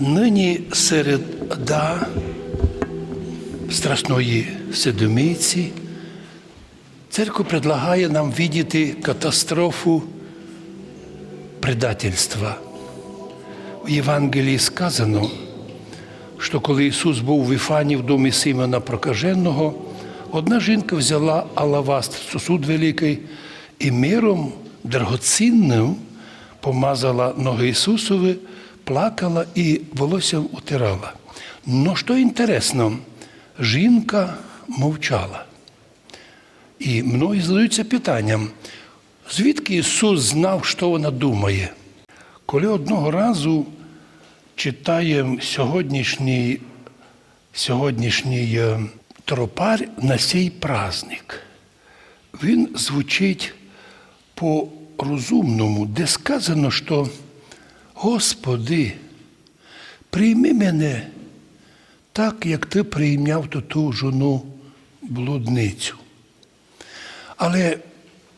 Нині середа страшної седмиці церква предлагає нам видіти катастрофу предательства. В Євангелії сказано, що коли Ісус був в Іфані в домі Симона Прокаженого, одна жінка взяла алаваст, сосуд великий, і миром дорогоцінним помазала ноги Ісусові, плакала і волоссям утирала. Но що інтересно, жінка мовчала. І многі задаються питанням, звідки Ісус знав, що вона думає? Коли одного разу читаємо сьогоднішній, сьогоднішній е, тропар на цей праздник, він звучить по-розумному, де сказано, що Господи, прийми мене так, як ти прийняв ту ту жону блудницю. Але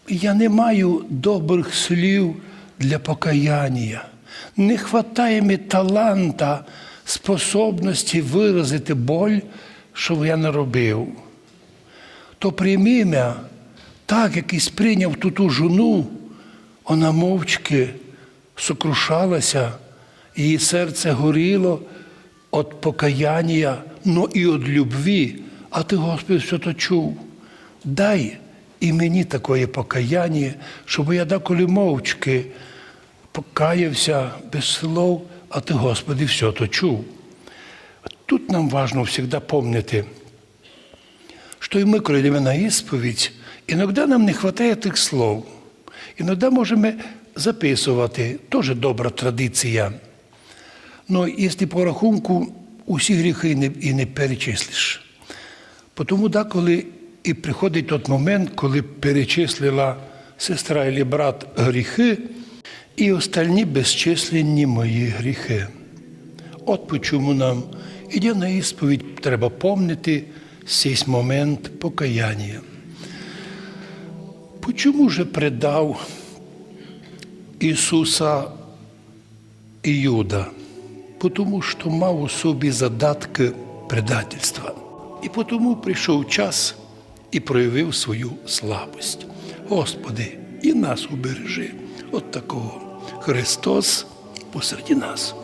я не маю добрих слів для покаяння. Не вистачає мені таланта, способності виразити боль, що я не робив. То прийми мене так, як і сприйняв ту ту жону, вона мовчки сокрушалася, її серце горіло від покаяння, но і від любві. А ти, Господи, все то чув. Дай і мені таке покаяння, щоб я деколи мовчки покаявся без слов, а ти, Господи, все то чув. Тут нам важно завжди пам'ятати, що і ми, коли йдемо на ісповідь, іноді нам не вистачає тих слов. Іноді можемо записувати, теж добра традиція. Ну, якщо по рахунку усі гріхи не, і не перечислиш. Тому деколи і приходить той момент, коли перечислила сестра і брат гріхи, і остальні безчисленні мої гріхи. От чому нам іде на ісповідь, треба помнити цей момент покаяння. Почому же предав Ісуса Іуда? Тому що мав у собі задатки предательства. І тому прийшов час і проявив свою слабость. Господи, і нас убережи от такого. Христос посеред нас.